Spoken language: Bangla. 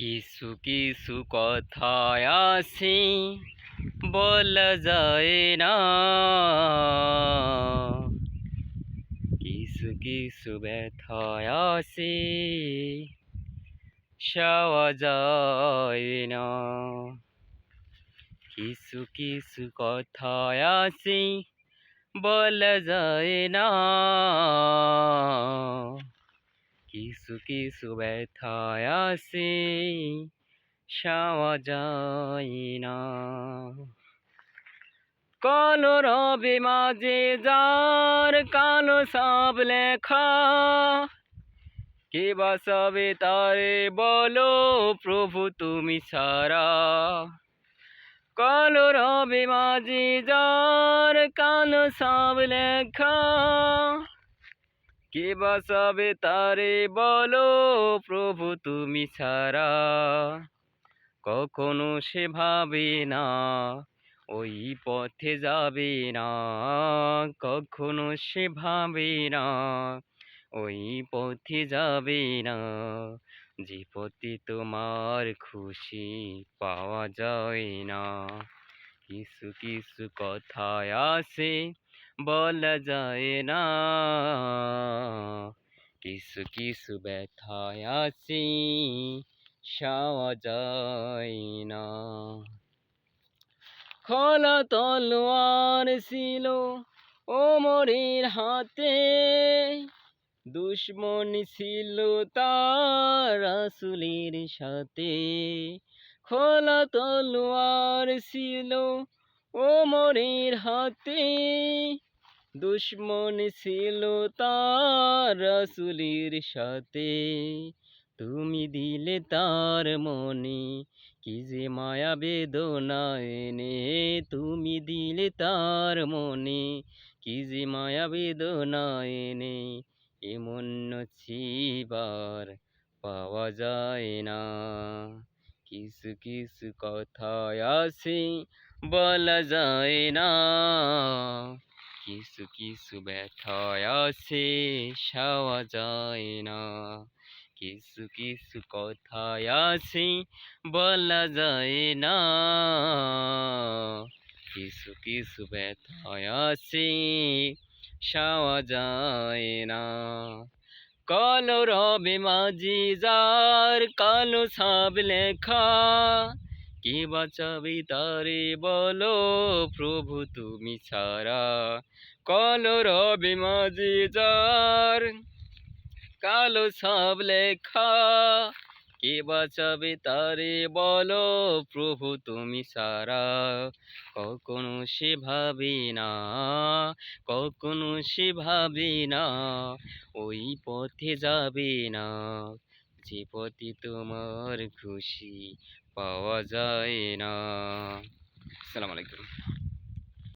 কিছু কিছু কথায় আছে, বলা যায় না। কিছু কিছু ব্যথায় আছে সাওয়া যায় না। কিছু কিছু কথায় আছে, বলা যায় না। কিছু কিছু ব্যথায় সাওয়া যায় না। কালো রবে মাঝে যার কালো সব লেখা, কে বাসাবে তারে বলো প্রভু তুমি ছাড়া কালো রবে মাঝে যার কালো সব লেখা কে বাসাবে তারে বলো প্রভু তুমি ছাড়া। কখনো সে ভাবে না, ওই পথে যাবে না। কখনো সে ভাবে না, ওই পথে যাবে না। যে পথে তোমার খুশি পাওয়া যায় না। কিছু কিছু কথায় আছে বলা যায় না কিছু কিছু ব্যথায় আছে সাওয়া যায় না খোলা তলোয়ার ছিল ওমরের হাতে দুশ্মন ছিল তার রাসুলের সাথে খোলা তলোয়ার ছিল ওমরের হাতে দুশ্মন ছিল তার রাসুলের সাথে। তুমি দিলে তার মনে কি যে মায়া বেদনা এনে? তুমি দিলে তার মনে কি যে মায়া বেদনা এনে? এমন নছিবার পাওয়া যায় না। কিছু কিছু কথায় আছে বলা যায় না। কিছু কিছু ব্যথায় আছে সাওয়া যায় না। কিছু কিছু কথায় আছে বলা যায় না। কিছু কিছু ব্যথায় আছে সাওয়া যায় না। কালো রবে মাঝি যার কালো সাব লেখা কে বাঁচাবে তারে বলো প্রভু তুমি ছাড়া। কালো রবে মাঝে যার, কালো সব লেখা। কে বাঁচাবে তারে বলো প্রভু তুমি সারা কখনো সে ভাবে না, কখনো সে ভাবে না, ওই পথে যাবে না। যে পথে তোমার খুশি পাওয়া যায় না। আসসালামু আলাইকুম।